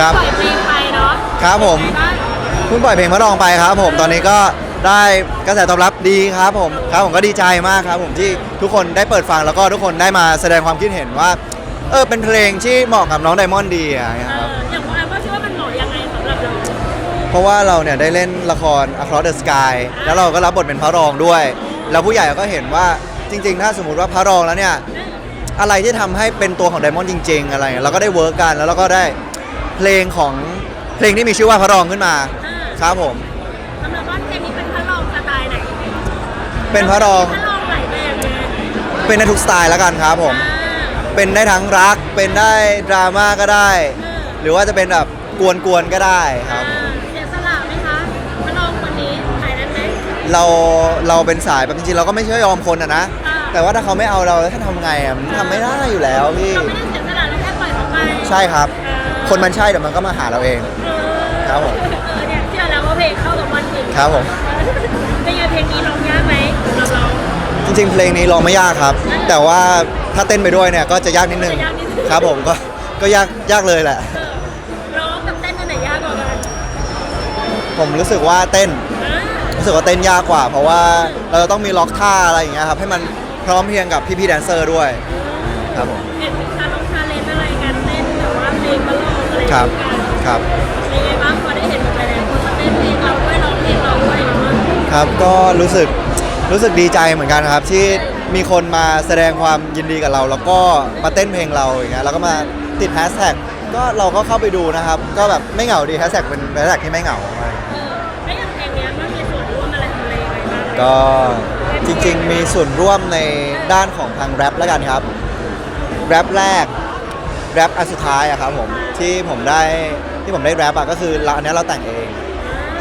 ครับ ปล่อยเพลงไปเนาะครับผมเป็นไงบ้างเพิ่งปล่อยเพลงพระรองไปครับผมตอนนี้ก็ได้กระแสตอบรับดีครับผมครับผมก็ดีใจมากครับผมที่ทุกคนได้เปิดฟังแล้วก็ทุกคนได้มาแสดงความคิดเห็นว่า เออเป็นเพลงที่เหมาะกับน้องไดมอนด์ดีอะเอครับ ออย่างพวกแอมก็คิดว่ามันเหมาะยังไงสำหรับเราเพราะว่าเราเนี่ยได้เล่นละคร Across the Sky แล้วเราก็รับบทเป็นพระรองด้วย แล้วผู้ใหญ่ก็เห็นว่าจริง ๆ ถ้าสมมุติว่าพระรองแล้วเนี่ยอะไรที่ทำให้เป็นตัวของไดมอนด์จริง ๆ อะไรเงี้ยเราก็ได้เวิร์กกันแล้วเราก็ได้เพลงของเพลงที่มีชื่อว่าพระรองขึ้นมาอ่าครับผม สำหรับว่าเพลงนี้เป็นพระรองสไตล์ไหนเป็นพระรองพระรองหลายแบบเลยเป็นได้ทุกสไตล์แล้วกันครับผม อ่าเป็นได้ทั้งรัก เป็นได้ดราม่าก็ได้เออหรือว่าจะเป็นแบบกวนๆก็ได้ครับ อ่า เราเราเป็นสายแบบจริงๆเราก็ไม่ใช่ยอมคนอะนะ อ่า แต่ว่าถ้าเขาไม่เอาเราแล้วถ้าทำไงอะมันทำไม่ได้อยู่แล้วพี่เราไม่ได้เสียสละเราแค่ปล่อยเขาไปใช่ครับเออคนมันใช่เดี๋ยวมันก็มาหาเราเองเออครับผม เออเนี่ยเชื่อแล้วว่าเพลงเข้ากับวันจริงครับผม เป็นไงเพลงนี้ร้องยากไหมสำหรับเราจริงๆ เพลงนี้ร้องไม่ยากครับ แต่ว่าถ้าเต้นไปด้วยเนี่ยก็จะยากนิดนึงจะยากนิดนึงครับผมก็ก็ยากยากเลยแหละ เออร้องกับเต้นอันไหนยากกว่ากันผมรู้สึกว่าเต้น อ่า รู้สึกว่าเต้นยากกว่า เพราะว่าเราจะต้องมีล็อกท่าอะไรอย่างเงี้ยครับให้มันพร้อมเพรียงกับพี่ๆแดนเซอร์ด้วยครับผมเห็นชาลงชาเลนอะไรกันเต้นแต่ว่าเพลงก็ร้องอะไรครับกันครับเป็นไงบ้างพอได้เห็นหลายๆคนมาเต้นเพลงเราด้วยร้องเพลงเราด้วยเนาะครับก็รู้สึกรู้สึกดีใจเหมือนกันครับที่มีคนมาแสดงความยินดีกับเรา แล้วก็มาเต้นเพลงเราอย่างเงี้ยแล้วก็มาติดแฮชแท็กก็เราก็เข้าไปดูนะครับ ก็แบบไม่เหงาดีแฮชแท็กเป็นแฮชแท็กที่ไม่เหงา ก็จริงๆ มีส่วนร่วมในด้านของทางแรปแล้วกันครับแรปแรกแรปอันสุดท้ายอะครับผมที่ผมได้ที่ผมได้แรปอะก็คือเราอันนี้เราแต่งเอง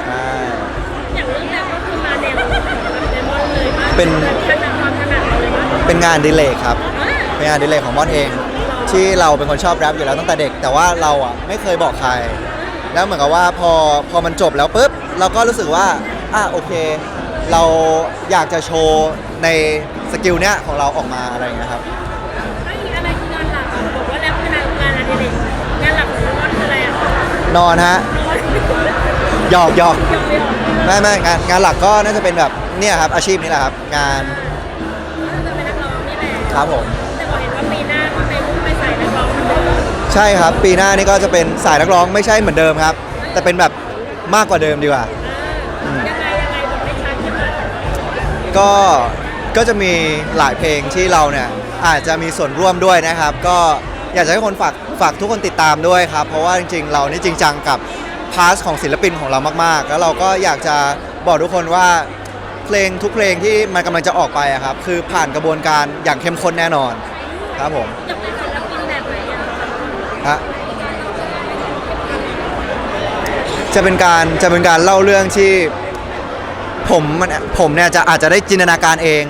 ใช่อย่างเรื่องแรกก็คือมาแนวแบบเดมอนเลยมากเป็นขนาดความถนัดเราเลยมากเป็นงานอดิเลกครับอ่าเป็นงานอดิเลกของม่อนเอง ที่เราเป็นคนชอบแรปอยู่แล้วตั้งแต่เด็ก แต่ว่าเราอะไม่เคยบอกใคร แล้วเหมือนกับว่าพอพอมันจบแล้วปุ๊บเราก็รู้สึกว่าอะโอเค เราอยากจะโชว์ในสกิลเนี้ยของเราออกมาอะไรอย่างเงี้ยครับแล้วอีกอะไรคืองานหลักอะบอกว่าแรปคืองานงานอดิเรกงานหลักของเดมอนคืออะไรอะนอนฮะนอนหยอกหยอกยอมไม่ออกไม่ไม่งานงานหลักก็น่าจะเป็นแบบเนี่ยครับอาชีพนี้แหละครับ งานจะเป็นนักร้องนี่แหละครับผม แต่บอกเห็นว่าปีหน้าก็ไปมุ่งไปใส่นักร้องเหมือนเดิมใช่ครับ ปีหน้านี่ก็จะเป็นสายนักร้องไม่ใช่เหมือนเดิมครับ แต่เป็นแบบมากกว่าเดิมดีกว่า อ่า ก็ก็จะมีหลายเพลงที่เราเนี่ยอาจจะมีส่วนร่วมด้วยนะครับ ก็อยากจะให้คนฝากฝากทุกคนติดตามด้วยครับ เพราะว่าจริงๆ เรานี่จริงจังกับพาร์ทของศิลปินของเรามากๆ แล้วเราก็อยากจะบอกทุกคนว่าเพลงทุกเพลงที่มันกำลังจะออกไปอะครับ คือผ่านกระบวนการอย่างเข้มข้นแน่นอนครับผมจะเป็นศิลปินแบบไหนอะฮะจะเป็นการจะเป็นการเล่าเรื่องที่ ผมมันผมเนี่ยจะอาจจะได้จินตนาการเอง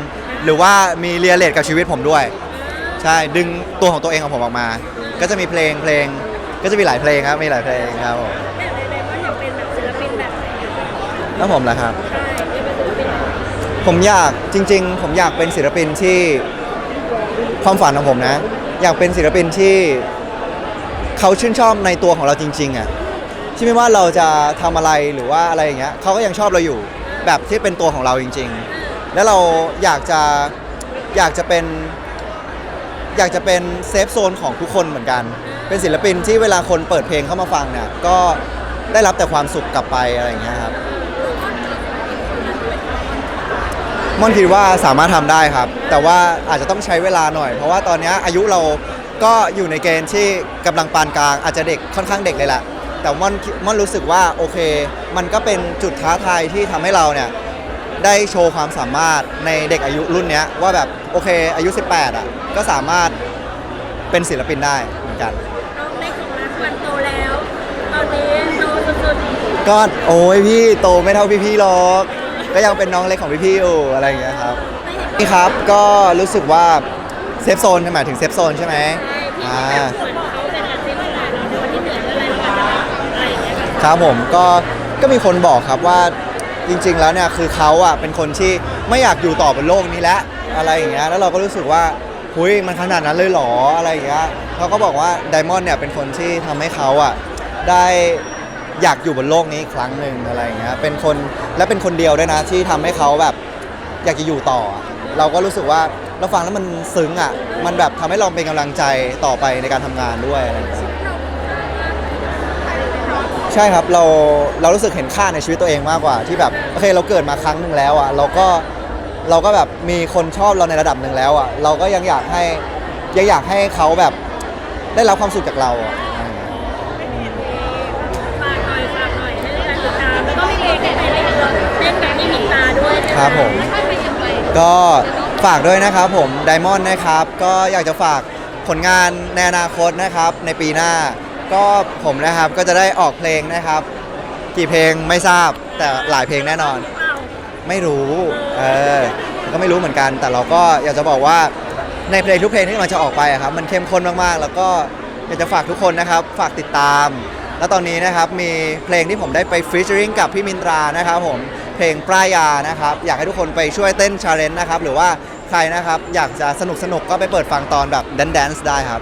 หรือว่ามีเรียลเลทกับชีวิตผมด้วย ใช่ดึงตัวของตัวเองของผมออกมา ก็จะมีเพลงเพลง ก็จะมีหลายเพลงครับมีหลายเพลงครับผมแต่ในในว่าอยากเป็นแบบศิลปินแบบไหนอะแล้วผมล่ะครับใช่อยากเป็นศิลปินแบบไหนผมอยากจริง ๆ ผมอยากเป็นศิลปินที่ความฝันของผมนะ อยากเป็นศิลปินที่เขาชื่นชอบในตัวของเราจริง ๆอะที่ไม่ว่าเราจะทำอะไรหรือว่าอะไรอย่างเงี้ยเขาก็ยังชอบเราอยู่ แบบที่เป็นตัวของเราจริง ๆ แล้วเราอยากจะอยากจะเป็น อยากจะเป็นเซฟโซนของทุกคนเหมือนกัน เป็นศิลปินที่เวลาคนเปิดเพลงเข้ามาฟังเนี่ย ก็ได้รับแต่ความสุขกลับไปอะไรอย่างเงี้ยครับม่อนคิดว่าสามารถทำได้ครับ แต่ว่าอาจจะต้องใช้เวลาหน่อย เพราะว่าตอนนี้อายุเราก็อยู่ในเกณฑ์ที่กำลังปานกลางอาจจะเด็กค่อนข้างเด็กเลยแหละ แต่ม่อนคิดม่อนรู้สึกว่าโอเค มันก็เป็นจุดท้าทายที่ทำให้เราเนี่ยได้โชว์ความสามารถในเด็กอายุรุ่นเนี้ยว่าแบบโอเคอายุ 18 อะ ก็สามารถเป็นศิลปินได้เหมือนกันน้องเล็กของรักวันโตแล้ว ตอนนี้โตสุดก็โอ้ยพี่โตไม่เท่าพี่ๆหรอก ก็ยังเป็นน้องเล็กของพี่ๆอยู่อะไรอย่างเงี้ยครับๆไม่เห็นนี่ครับก็รู้สึกว่าเซฟโซนหมายถึงเซฟโซนใช่ไหมใช่พี่อ่าแบบเหมือนเขาเป็นอา ครับผมก็ก็มีคนบอกครับว่าจริง ๆ แล้วเนี่ยคือเขาอะเป็นคนที่ไม่อยากอยู่ต่อบนโลกนี้แล้วอะไรอย่างเงี้ยแล้วเราก็รู้สึกว่าหุยมันขนาดนั้นเลยเหรออะไรอย่างเงี้ยเขาก็บอกว่าไดมอนด์เนี่ยเป็นคนที่ทำให้เขาอะได้อยากอยู่บนโลกนี้อีกครั้งหนึ่งอะไรอย่างเงี้ยเป็นคนและเป็นคนเดียวด้วยนะที่ทำให้เขาแบบอยากจะอยู่ต่ออะเราก็รู้สึกว่าเราฟังแล้วมันซึ้งอะมันแบบทำให้เราเป็นกำลังใจต่อไปในการทำงานด้วยอะไรอย่างเงี้ย ใช่ครับเราเรารู้สึกเห็นค่าในชีวิตตัวเองมากกว่า ที่แบบโอเคเราเกิดมาครั้งหนึ่งแล้วอะเราก็เราก็แบบมีคนชอบเราในระดับหนึ่งแล้วอะเราก็ยังอยากให้ยังอยากให้เขาแบบได้รับความสุขจากเราอะฝากหน่อยฝากหน่อยให้การติดตามแล้วก็มีเพลงที่ไปเล่นเล่นแบบไม่มีตาด้วยนะครับผมก็ฝากด้วยนะครับผมไดมอนด์นะครับ ก็อยากจะฝากผลงานในอนาคตนะครับ ในปีหน้า ก็ผมนะครับก็จะได้ออกเพลงนะครับ กี่เพลงไม่ทราบแต่หลายเพลงแน่นอน ไม่รู้เออก็ไม่รู้เหมือนกัน แต่เราก็อยากจะบอกว่าในเพลงทุกเพลงที่กำลังจะออกไปอะครับมันเข้มข้นมากๆ แล้วก็อยากจะฝากทุกคนนะครับ ฝากติดตาม แล้วตอนนี้นะครับมีเพลงที่ผมได้ไปฟีเจอริงกับพี่มินตรานะครับผมเพลงปลายานะครับ อยากให้ทุกคนไปช่วยเต้นชาเลนจ์นะครับหรือว่าใครนะครับอยากจะสนุกสนุกก็ไปเปิดฟังตอนแบบแดนซ์ได้ครับ